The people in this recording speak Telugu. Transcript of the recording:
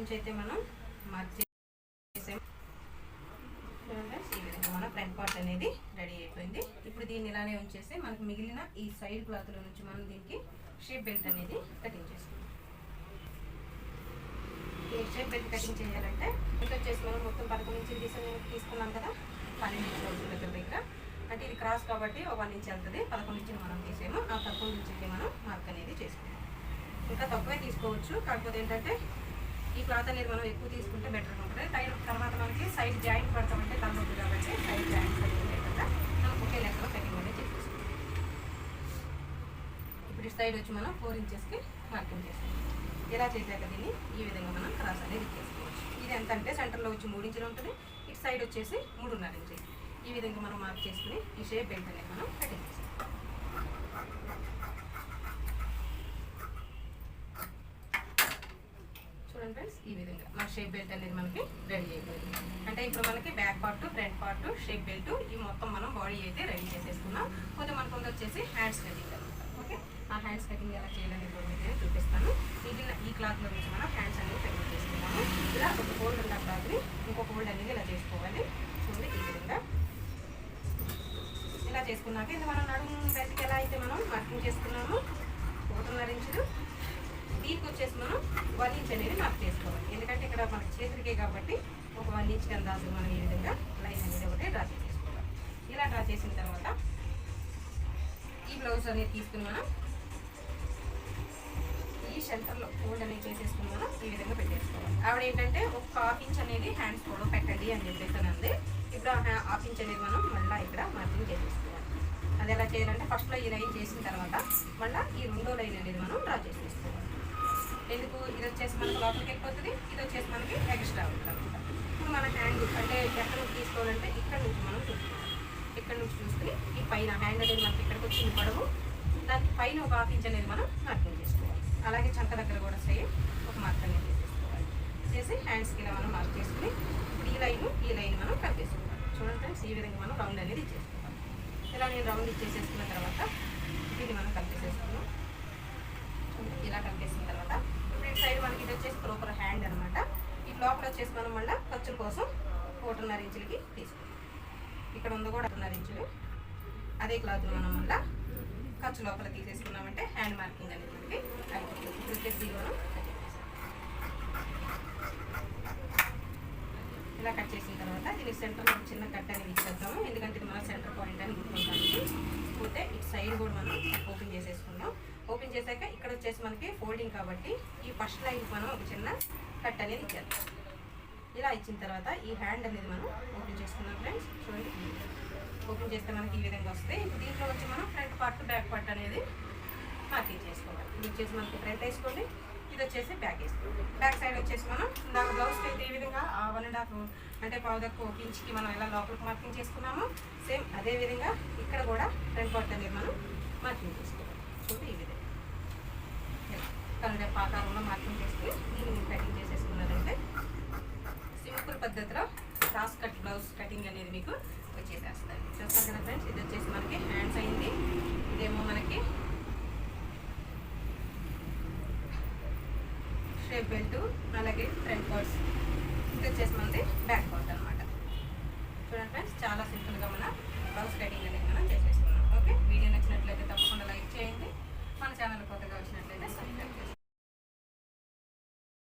నుంచి అయితే మనం మార్క్ చేసాము ఈ విధంగా మన ఫ్రంట్ పార్ట్ అనేది రెడీ అయిపోయింది. ఇప్పుడు దీన్ని ఇలానే ఉంచేసి మనకు మిగిలిన ఈ సైడ్ క్లాత్లో నుంచి మనం దీనికి షేప్ బెల్ట్ అనేది కటింగ్ చేసుకుందాం ఈ షేప్ బెల్ట్ కటింగ్ చేయాలంటే ఇది వచ్చేసి మనం మొత్తం పదకొండు ఇంచులు తీసుకుని తీసుకున్నాం కదా పన్నెండు ఇంచులు అవుతుంది దగ్గర దగ్గర. అంటే ఇది క్రాస్ కాబట్టి ఒక వన్ ఇంచ్ వెళ్తుంది. పదకొండు ఇంచులు మనం తీసేమో ఆ తక్కువ ఇంచుకి మనం మార్క్ అనేది చేసుకుంటాం ఇంకా తక్కువే తీసుకోవచ్చు. కాకపోతే ఏంటంటే క్లాత్ అనేది మనం ఎక్కువ తీసుకుంటే బెటర్గా ఉంటుంది. టైం తర్వాత మనకి సైడ్ జాయింట్ పడతామంటే తలనొప్పి కాబట్టి సైడ్ జాయింట్ కటింగ్ లేకుండా మనం ఒకే లెక్కలో కటింగ్ అనేది చెప్పేసుకుంటాం ఇప్పుడు ఈ సైడ్ వచ్చి మనం ఫోర్ ఇంచెస్కి మార్కింగ్ చేస్తాం. ఇలా చేశాక దీన్ని? ఈ విధంగా మనం క్రాస్ అనేది చేసుకోవచ్చు. ఇది ఎంత అంటే సెంటర్లో వచ్చి మూడు ఇంచులు ఉంటుంది. ఇటు సైడ్ వచ్చేసి మూడున్నర ఇంచులు ఈ విధంగా మనం మార్క్ చేసుకుని ఈ షేప్ బెల్ట్ అనేది మనం కటింగ్ చేస్తాం చూడండి ఫ్రెండ్స్ ఈ విధంగా. మన షేప్ బెల్ట్ అనేది మనకి రెడీ అయిపోయింది. అంటే ఇప్పుడు మనకి back part front part shape belt ఈ మొత్తం మనం బాడీ అయితే రెడీ చేసేసుకున్నాం. కొంచెం మనకు వచ్చేసి హ్యాండ్స్ కటింగ్ అనమాట. ఓకే? ఆ హ్యాండ్స్ కటింగ్ ఎలా చేయాలని కూడా నేను చూపిస్తాను. మిగిలిన ఈ క్లాత్లో నుంచి మనం హ్యాండ్స్ అనేది కటింగ్ చేసుకున్నాము ఇలా ఒక ఫోల్డ్ ఉన్న క్లాత్ని ఇంకొక ఫోల్డ్ అనేది ఇలా చేసుకోవాలి. చూడండి ఈ విధంగా. ఇలా చేసుకున్నాక ఇది మనం నడుము బెల్ట్కి ఎలా అయితే మనం మార్కింగ్ చేసుకున్నాము ఒకటిన్నర ఇంచులు దీనికి వచ్చేసి మనం వన్ ఇంచ్ అనేది మార్క్ చేసుకోవాలి. ఎందుకంటే ఇక్కడ మన చేతులకే కాబట్టి ఒక వన్ ఇంచ్ కింద మనం ఈ విధంగా లైన్ అనేది ఒకటి డ్రా చేసుకోవాలి. ఇలా డ్రా చేసిన తర్వాత ఈ బ్లౌజ్ అనేది తీసుకుని మనం ఈ సెంటర్లో ఫోల్డ్ అనేది చేసేసుకుని మనం ఈ విధంగా పెట్టేసుకోవాలి. ఆవిడ ఏంటంటే ఒక హాఫ్ ఇంచ్ అనేది హ్యాండ్స్ కూడా పెట్టండి అని చెప్పేసి అంది. ఇప్పుడు ఆ హాఫ్ ఇంచ్ అనేది మనం మళ్ళీ ఇక్కడ మార్కింగ్ చేసేసుకోవాలి. అది ఎలా చేయాలంటే ఫస్ట్లో ఈ లైన్ చేసిన తర్వాత మళ్ళీ ఈ రెండో లైన్ అనేది మనం డ్రా ఇది వచ్చేసి మనకు లోపలికి ఎక్కువతుంది ఇది వచ్చేసి మనకి ఎక్స్ట్రా అవుతుంది ఇప్పుడు మన హ్యాండ్ అంటే ఎక్కడ నుంచి తీసుకోవాలంటే ఇక్కడ నుంచి మనం చూసుకుంటాం ఇక్కడ నుంచి చూసుకుని ఈ పైన హ్యాండ్ అనేది మనకి ఇక్కడికి వచ్చింది పొడవు. దానికి పైన ఒక హాఫ్ ఇంచ్ అనేది మనం మార్కింగ్ చేసుకోవాలి. అలాగే చంక దగ్గర కూడా సేమ్ ఒక మార్క్ అనేది చేసేసుకోవాలి చేసి హ్యాండ్స్కి ఇలా మనం మార్క్ చేసుకుని ఇప్పుడు ఈ లైన్ ఈ లైన్ మనం కట్ చేసుకోవాలి. చూడండి ఫ్రెండ్స్ ఈ విధంగా మనం రౌండ్ అనేది ఇచ్చేసుకోవాలి. ఇలా నేను రౌండ్ ఇచ్చేసేసుకున్న తర్వాత దీన్ని మనం కట్ చేసేసుకున్నాం ఇలా కలిపేసిన తర్వాత ఇప్పుడు ఇటు సైడ్ ప్రోపర్ హ్యాండ్ అనమాట ఈ లోపల వచ్చేసి మనం మళ్ళీ ఖర్చుల కోసం ఒకటిన్నర ఇంచులకి తీసుకుంటాం ఇక్కడ ఉంది కూడా ఒకటిన్నర ఇంచులు. అదే క్లాత్ మనం మళ్ళీ ఖర్చు లోపల తీసేసుకున్నామంటే హ్యాండ్ మార్కింగ్ అనేది మనకి అయిపోతుంది. ఇప్పుడు వచ్చేసి మనం ఇలా కట్ చేసిన తర్వాత దీనికి సెంటర్లో ఒక చిన్న కట్ అనేది ఇచ్చేద్దాము. ఎందుకంటే ఇది మన సెంటర్ పాయింట్ అని గుర్తుంటానికి పోతే ఇటు సైడ్ కూడా మనం ఓపెన్ చేసేసుకుందాం. ఓపెన్ చేశాక ఇక్కడ వచ్చేసి మనకి ఫోల్డింగ్ కాబట్టి ఈ ఫస్ట్ లైన్ మనం ఒక చిన్న కట్ అనేది ఇచ్చేద్దాం. ఇలా ఇచ్చిన తర్వాత ఈ హ్యాండ్ అనేది మనం ఓపెన్ చేసుకున్నాం ఫ్రెండ్స్. చూడండి. ఓపెన్ చేస్తే మనకి ఈ విధంగా వస్తే దీంట్లో వచ్చి మనం ఫ్రంట్ పార్ట్ బ్యాక్ పార్ట్ అనేది మార్కింగ్ చేసుకోవాలి. ఇది వచ్చేసి మనకి ఫ్రంట్ వేసుకోండి. ఇది వచ్చేసి బ్యాక్ వేసుకోండి. బ్యాక్ సైడ్ వచ్చేసి మనం నాకు బ్లౌజ్కి అయితే ఈ విధంగా వన్ అండ్ హాఫ్ అంటే పావు తక్కువ ఒక ఇంచ్కి మనం ఎలా లోపలికి మార్కింగ్ చేసుకున్నామో సేమ్ అదే విధంగా ఇక్కడ కూడా ఫ్రంట్ పార్ట్ అనేది మనం మార్కింగ్ చేసుకోవాలి. చూడండి ఈ విధంగా. కన్నడ పాకారంలో మార్కింగ్ చేసుకుని దీన్ని కటింగ్ చేసేసుకున్నారంటే సింపుల్ పద్ధతిలో క్రాస్ కట్ బ్లౌజ్ కటింగ్ అనేది మీకు వచ్చేసేస్తుంది. చూస్తారు కదా ఫ్రెండ్స్ ఇది వచ్చేసి మనకి హ్యాండ్స్ అయింది. ఇదేమో మనకి షేప్ బెల్ట్ అలాగే ఫ్రంట్ పార్ట్స్ ఇది వచ్చేసి మనది బ్యాక్ పార్ట్ అనమాట చూడండి ఫ్రెండ్స్ చాలా సింపుల్గా మన